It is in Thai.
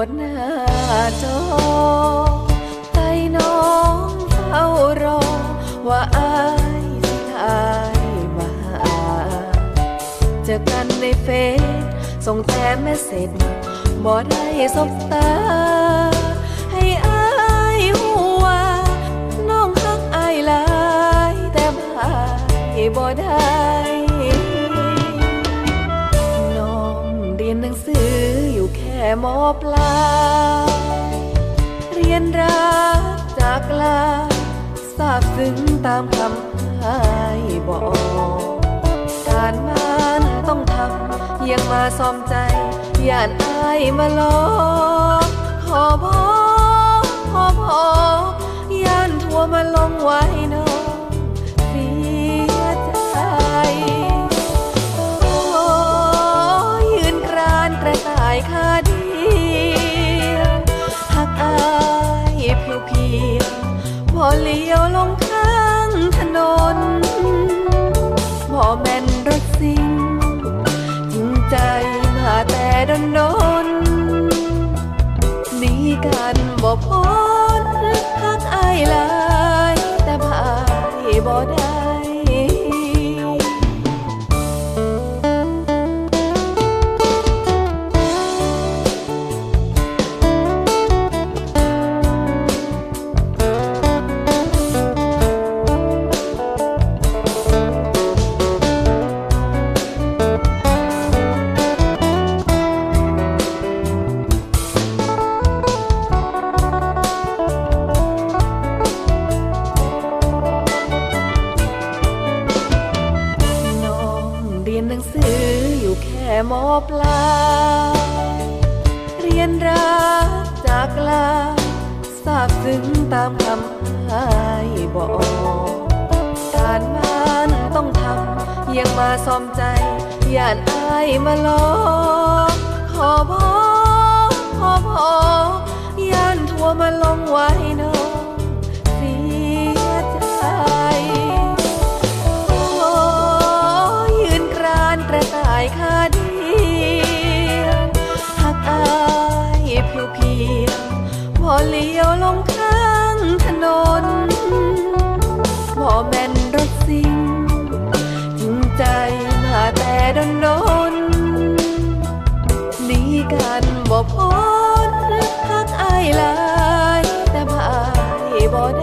สำรวจหน้าจอใจน้องเฝ้ารอ ว่าอายสิทายมา เจอกันในเฟซส่งแต่เมสเซจบ่ได้สบตา ให้อายหัว น้องฮักอายหลาย แต่บ่าบ่ได้ืออยู่แค่มอปลา เรียนรักจากลาทราบซึ้งตามคำอายบอก การบ้านต้องทำยังมาซ้อมใจย่านอายมาลอกขอพอขอพอย่ เลี้ยวลงข้างถนนพอแม่นรถสิงจริงใจมาแต่ดนดนหนีกันบ่พ้นพักอายลา อยู่แค่มปลา เรียนรักจากลาทราบซึ้งตามคำอายบอกการบ้านต้องทำยังมาซ้อมใจย่านอายมาลอขอพอขอพอย่านทัวมาลงไว้น้ เพียงพอเลี้ยวลงข้างถนนพอแม่นรถสิงจึงใจมาแต่ดนดนนี่กันบ่พ้นทักอายลายแต่พายบ่ไ